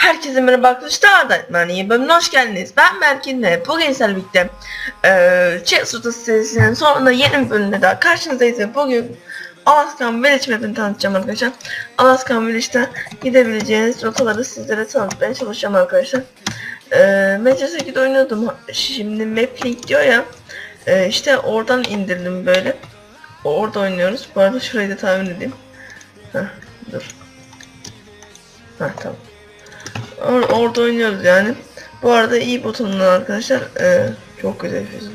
Herkese merhaba arkadaşlar. Ben iyi bölümüne hoş geldiniz. Ben Berkin ve bugün sizlerle birlikte eee Chess Rotası serisinin sonunda yeni bir bölümde daha karşınızdayız ve bugün Alaskan Village map'ini tanıtacağım arkadaşlar. Alaskan Village'da gidebileceğiniz rotaları sizlere tanıtmaya çalışacağım arkadaşlar. Eee Manchester City'de oynuyordum. Şimdi map link diyor ya. Eee işte oradan indirdim böyle. Orada oynuyoruz. Bu arada şurayı da tahmin edeyim. Heh, dur. Heh, tamam. Or- orada oynuyoruz yani. Bu arada iyi butonundan arkadaşlar. Ee, çok güzel fizik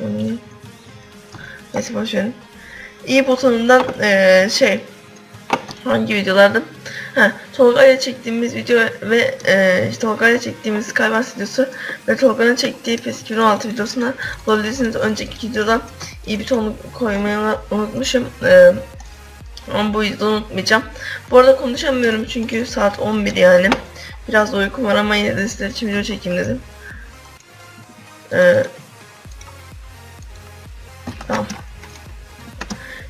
Neyse boşverin. İyi butonundan ee, şey hangi videolarda? Ha, Tolga ile çektiğimiz video ve e, işte Tolga ile çektiğimiz Kayban videosu ve Tolga'nın çektiği PES 2016 videosuna bulabilirsiniz. Önceki videoda iyi bir tonu koymayı unutmuşum. E, ama bu yüzden unutmayacağım. Bu arada konuşamıyorum çünkü saat 11 yani. Biraz da uykum var ama yine de sizler için video çekeyim dedim. Ee, tamam.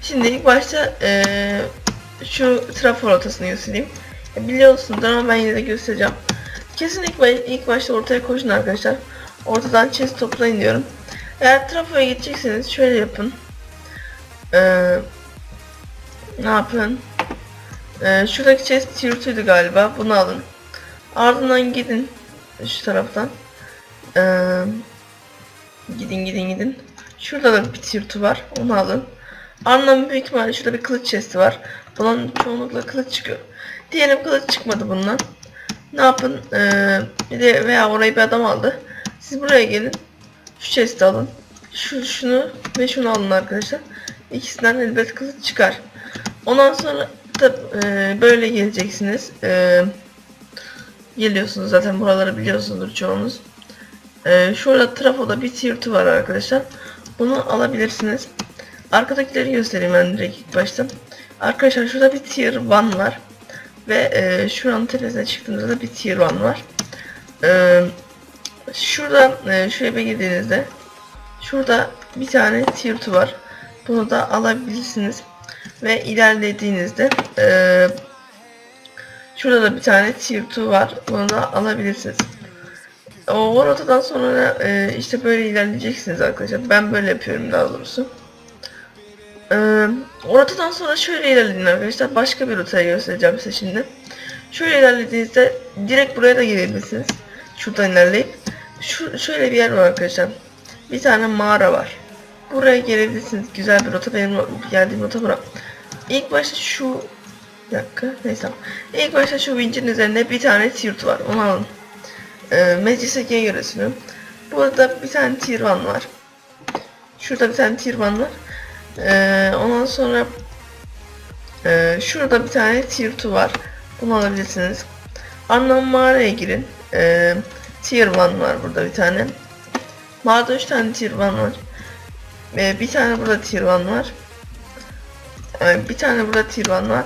Şimdi ilk başta ee, şu trafo rotasını göstereyim. E, biliyorsunuzdur ama ben yine de göstereceğim. Kesin ilk, baş- ilk başta ortaya koşun arkadaşlar. Ortadan chest toplayın diyorum. Eğer trafoya gidecekseniz şöyle yapın. Ee, ne yapın? Ee, şuradaki chest tier 2'ydi galiba. Bunu alın. Ardından gidin şu taraftan. Ee, gidin gidin gidin. Şurada da bir tier 2 var. Onu alın. Ardından büyük ihtimalle şurada bir kılıç chesti var. Bunun çoğunlukla kılıç çıkıyor. Diyelim kılıç çıkmadı bundan. Ne yapın? Ee, bir de veya orayı bir adam aldı. Siz buraya gelin. Şu chest'i alın. Şu, şunu ve şunu alın arkadaşlar. İkisinden elbet kılıç çıkar. Ondan sonra da e, böyle geleceksiniz. E, geliyorsunuz zaten buraları biliyorsunuzdur çoğunuz. E, şurada trafoda bir tier 2 var arkadaşlar. Bunu alabilirsiniz. Arkadakileri göstereyim ben direkt ilk başta. Arkadaşlar şurada bir tier 1 var. Ve e, şuranın tepesine çıktığımızda da bir tier 1 var. E, şurada e, şuraya girdiğinizde şurada bir tane tier 2 var. Bunu da alabilirsiniz. Ve ilerlediğinizde eee şurada da bir tane tier 2 var. Bunu da alabilirsiniz. O rotadan sonra eee, işte böyle ilerleyeceksiniz arkadaşlar. Ben böyle yapıyorum daha doğrusu. O rotadan sonra şöyle ilerleyin arkadaşlar. Başka bir rotaya göstereceğim size şimdi. Şöyle ilerlediğinizde direkt buraya da gelebilirsiniz. Şuradan ilerleyip. Şu, şöyle bir yer var arkadaşlar. Bir tane mağara var. Buraya gelebilirsiniz. Güzel bir rota. Benim geldiğim rota bura. İlk başta şu bir dakika neyse. İlk başta şu vincin üzerinde bir tane tier var. Onu alın. Ee, Meclis Ege'ye göre sunuyorum. Burada bir tane 1 var. Şurada bir tane 1 var. Ee, ondan sonra e, şurada bir tane tier 2 var. Bunu alabilirsiniz. Anlam mağaraya girin. Ee, tier 1 var burada bir tane. Mağarada 3 tane tier 1 var. Ee, bir tane burada tier 1 var. Ee, bir tane burada tier 1 var.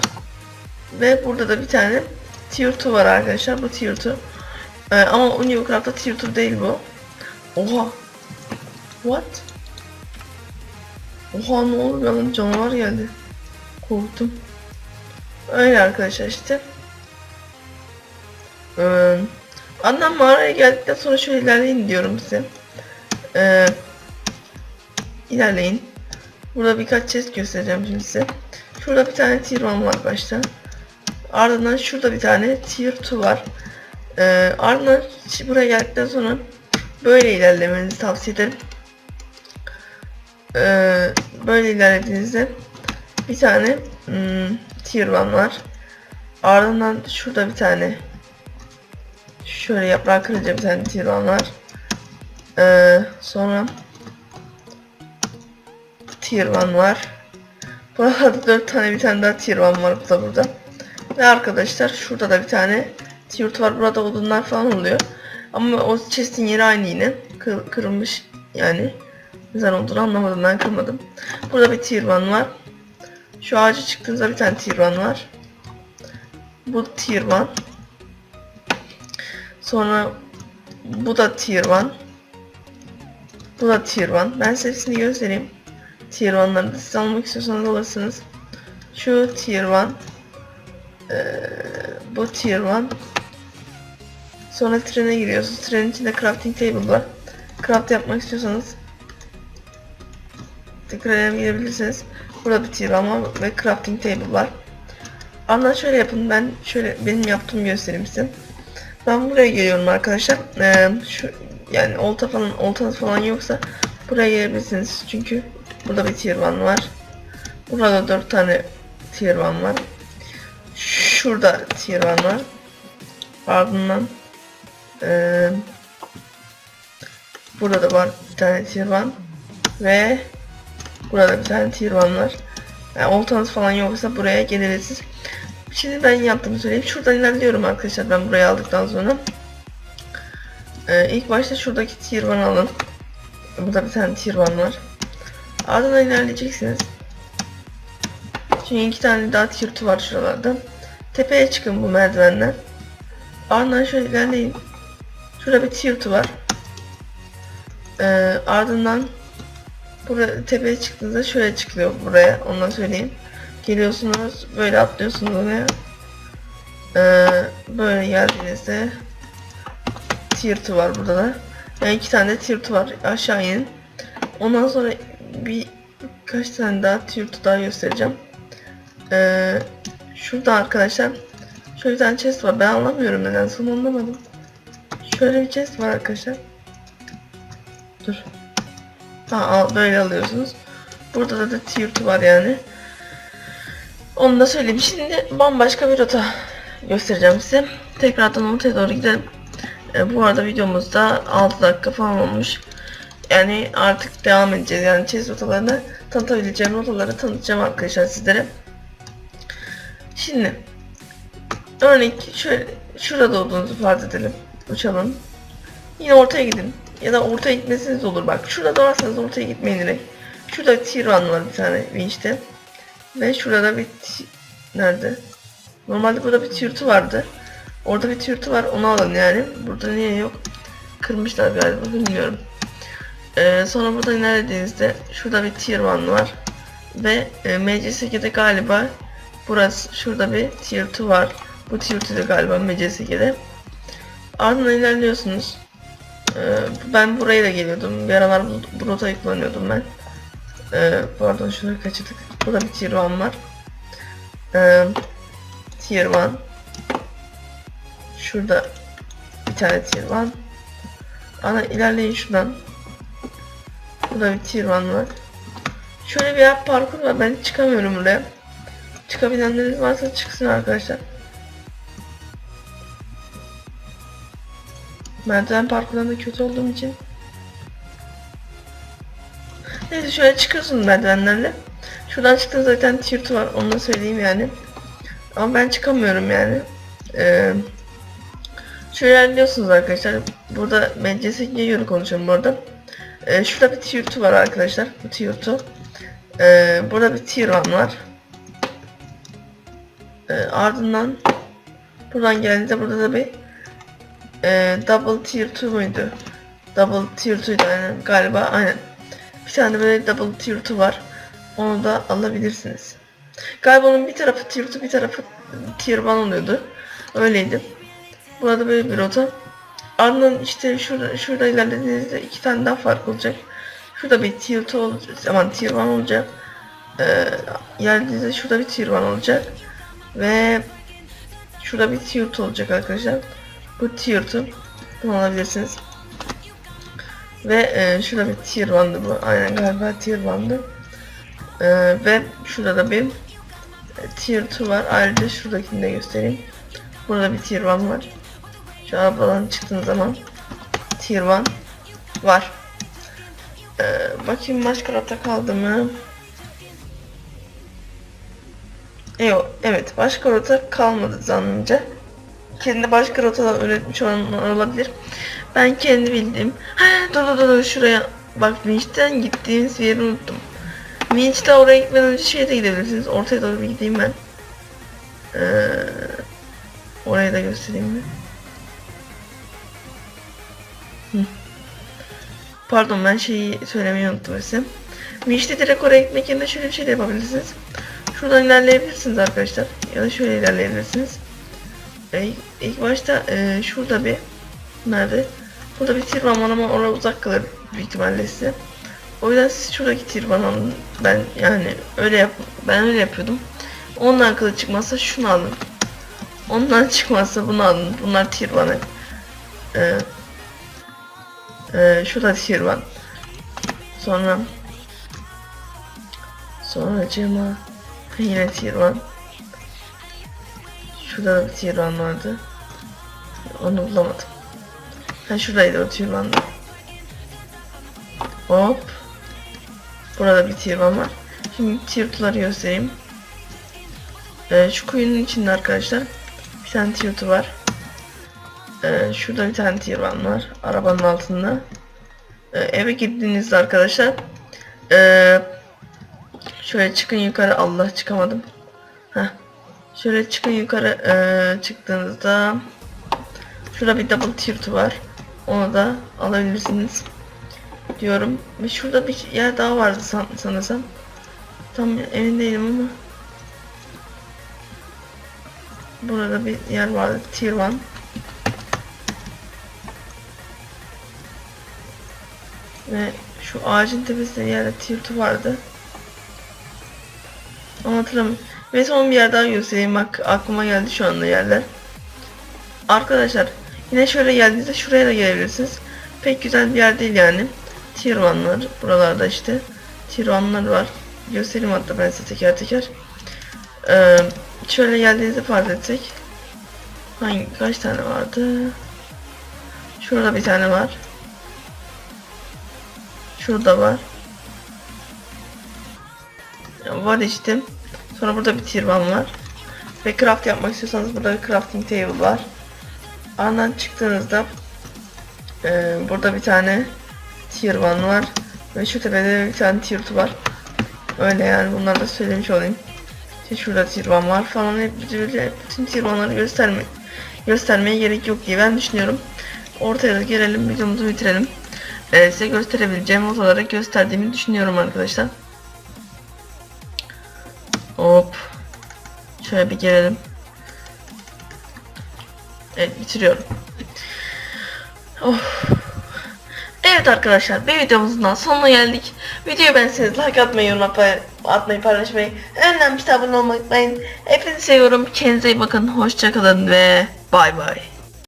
Ve burada da bir tane tier 2 var arkadaşlar. Bu tier 2. Ee, ama Uniocraft'ta tier 2 değil bu. Oha. What? Oha ne oluyor lan canavar geldi. Korktum. Öyle arkadaşlar işte. Ee, Annem mağaraya geldikten sonra şöyle ilerleyin diyorum size. Ee, ilerleyin. Burada birkaç chest göstereceğim şimdi size. Şurada bir tane tier 1 var başta. Ardından şurada bir tane tier 2 var. Ee, ardından buraya geldikten sonra böyle ilerlemenizi tavsiye ederim. Ee, böyle ilerlediğinizde bir tane hmm, tier 1 var. Ardından şurada bir tane şöyle yaprağı kırınca bir tane tier 1 var. Ee, sonra tier 1 var. Burada 4 tane bir tane daha tier 1 var bu da burada. Ve arkadaşlar şurada da bir tane tier 2 var. Burada odunlar falan oluyor. Ama o chest'in yeri aynı yine. Kır- kırılmış yani. Neden olduğunu anlamadım ben kırmadım. Burada bir tier 1 var. Şu ağaca çıktığınızda bir tane tier 1 var. Bu tier 1. Sonra bu da tier 1. Bu da tier 1. Ben size hepsini göstereyim. Tier 1'ları da siz almak istiyorsanız alırsınız. Şu tier 1. Ee, bu tier 1. Sonra trene giriyorsunuz. Trenin içinde crafting table var. Craft yapmak istiyorsanız tekrar girebilirsiniz. Burada bir tier var ve crafting table var. Ardından şöyle yapın. Ben şöyle benim yaptığımı göstereyim size. Ben buraya geliyorum arkadaşlar. Ee, şu yani olta falan oltanız falan yoksa buraya gelebilirsiniz. Çünkü burada bir tier one var. Burada dört tane tier one var. Şurada tier one var. Ardından ee, burada da var bir tane tier one ve burada bir tane tier one var. Yani oltanız falan yoksa buraya gelebilirsiniz. Şimdi ben yaptığımı söyleyeyim. Şuradan ilerliyorum arkadaşlar ben burayı aldıktan sonra. Ee, ilk başta şuradaki tier 1 alın. Burada bir tane tier 1 var. Ardından ilerleyeceksiniz. Çünkü iki tane daha 2 var şuralarda. Tepeye çıkın bu merdivenden. Ardından şöyle ilerleyin. Şurada bir 2 var. Ee, ardından Buraya tepeye çıktığınızda şöyle çıkıyor buraya. Ondan söyleyeyim. Geliyorsunuz böyle atlıyorsunuz oraya. Ee, böyle geldiğinizde tier 2 var burada da. Yani iki tane tier 2 var. Aşağı inin. Ondan sonra bir kaç tane daha tier 2 daha göstereceğim. Ee, şurada arkadaşlar şöyle bir tane chest var. Ben anlamıyorum neden son anlamadım. Şöyle bir chest var arkadaşlar. Dur. Ha, al, böyle alıyorsunuz. Burada da, da tier 2 var yani. Onu da söyleyeyim. Şimdi bambaşka bir rota göstereceğim size. Tekrardan ortaya doğru gidelim. E, bu arada videomuzda 6 dakika falan olmuş. Yani artık devam edeceğiz. Yani chess rotalarını tanıtabileceğim rotaları tanıtacağım arkadaşlar sizlere. Şimdi örnek şöyle şurada olduğunuzu farz edelim. Uçalım. Yine ortaya gidin. Ya da ortaya gitmesiniz olur bak. Şurada doğarsanız ortaya gitmeyin direkt. Şurada tier one var bir tane winch'te. Ve şurada bir nerede? Normalde burada bir two vardı. Orada bir two var onu alın yani. Burada niye yok? Kırmışlar galiba bilmiyorum. Ee, sonra burada ilerlediğinizde şurada bir tier one var. Ve e, MC8'de galiba burası şurada bir tier 2 var. Bu tier 2'de galiba MC8'de. Ardından ilerliyorsunuz. Ee, ben buraya da geliyordum. Bir aralar bu, bu rotayı kullanıyordum ben. Ee, pardon şunu kaçırdık. Burada bir tier 1 var. Ee, tier 1. Şurada bir tane tier 1. Ana ilerleyin şuradan. Burada bir 1 var. Şöyle bir yer parkur var. Ben çıkamıyorum buraya. Çıkabilenleriniz varsa çıksın arkadaşlar. Merdiven parkurunda kötü olduğum için. Neyse şöyle çıkıyorsun merdivenlerle. Şuradan çıktığın zaten tier 2 var onu da söyleyeyim yani. Ama ben çıkamıyorum yani. Ee, şöyle ilerliyorsunuz arkadaşlar. Burada CS2'ye göre konuşuyorum burada. Ee, şurada bir tier 2 var arkadaşlar. Bu tier 2. Ee, burada bir tier 1 var. Ee, ardından buradan geldiğinde burada da bir e, double tier 2 muydu? Double tier 2'ydu aynen galiba aynen. Bir tane böyle double tier 2 var. Onu da alabilirsiniz. Galiba onun bir tarafı tier 2 bir tarafı tier 1 oluyordu. Öyleydi. Burada böyle bir rota. Ardından işte şurada, şurada ilerlediğinizde iki tane daha fark olacak. Şurada bir tier 2 olacak. Aman tier 1 olacak. Ee, şurada bir tier 1 olacak. Ve şurada bir tier 2 olacak arkadaşlar. Bu tier 2. Bunu alabilirsiniz. Ve e, şurada bir tier 1'dı bu. Aynen galiba tier 1'dı. E, ve şurada da bir tier 2 var. Ayrıca şuradakini de göstereyim. Burada bir tier 1 var. Şu arabadan çıktığın zaman tier 1 var. E, bakayım başka rota kaldı mı? Yok, evet başka rota kalmadı zannımca. Kendi başka rotalar üretmiş olan olabilir. Ben kendi bildiğim. Ha, dur dur dur şuraya. Bak Winch'ten gittiğimiz yeri unuttum. Winch'te oraya gitmeden önce şeye de gidebilirsiniz. Ortaya doğru bir gideyim ben. Ee, orayı da göstereyim mi? Pardon ben şeyi söylemeyi unuttum size. Winch'te direkt oraya gitmek yerine şöyle bir şey de yapabilirsiniz. Şuradan ilerleyebilirsiniz arkadaşlar. Ya da şöyle ilerleyebilirsiniz. E, ilk başta e, şurada bir Nerede? Burada bir var ama orada uzak kalır büyük ihtimalle size. O yüzden siz şuradaki one alın. Ben yani öyle yap ben öyle yapıyordum. Ondan kılıç çıkmazsa şunu alın. Ondan çıkmazsa bunu alın. Bunlar tier one. Ee, ee, şu da tier one. Sonra sonra cema yine tier one. Şurada da tier one vardı. Onu bulamadım. Ha şuradaydı o tier one. Hop. Burada bir tier var. Şimdi tier 2'ları göstereyim. Ee, şu kuyunun içinde arkadaşlar bir tane tier 2 var. Ee, şurada bir tane 1 var. Arabanın altında. Ee, eve girdiğinizde arkadaşlar ee, şöyle çıkın yukarı. Allah çıkamadım. Heh. Şöyle çıkın yukarı ee, çıktığınızda şurada bir double tier 2 var. Onu da alabilirsiniz. Diyorum. Ve şurada bir yer daha vardı san sanırsam. Tam emin değilim ama. Burada bir yer vardı. Tier 1. şu ağacın tepesinde bir yerde 2 vardı. Ama hatırlamıyorum. Ve son bir yer daha göstereyim. Bak aklıma geldi şu anda yerler. Arkadaşlar yine şöyle geldiğinizde şuraya da gelebilirsiniz. Pek güzel bir yer değil yani. Tier 1'lar buralarda işte. Tier 1'lar var. Göstereyim hatta ben size teker teker. Ee, şöyle geldiğinizde fark etsek. Hangi kaç tane vardı? Şurada bir tane var. Şurada var. Var işte. Sonra burada bir one var. Ve craft yapmak istiyorsanız burada bir crafting table var. Ardından çıktığınızda e, burada bir tane tier one var. Ve şu tepede bir tane tier 2 var. Öyle yani bunları da söylemiş olayım. İşte şurada tier one var falan hep böyle bütün tier one'ları gösterme, göstermeye gerek yok diye ben düşünüyorum. Ortaya da gelelim videomuzu bitirelim. Ee, size gösterebileceğim odaları gösterdiğimi düşünüyorum arkadaşlar. Hop. Şöyle bir gelelim. Evet bitiriyorum. Oh. Evet arkadaşlar bir videomuzun daha sonuna geldik. Videoyu beğenseniz like atmayı, yorum atmayı, paylaşmayı, en önemlisi abone olmayı unutmayın. Hepinizi seviyorum. Kendinize iyi bakın. Hoşçakalın ve bay bay.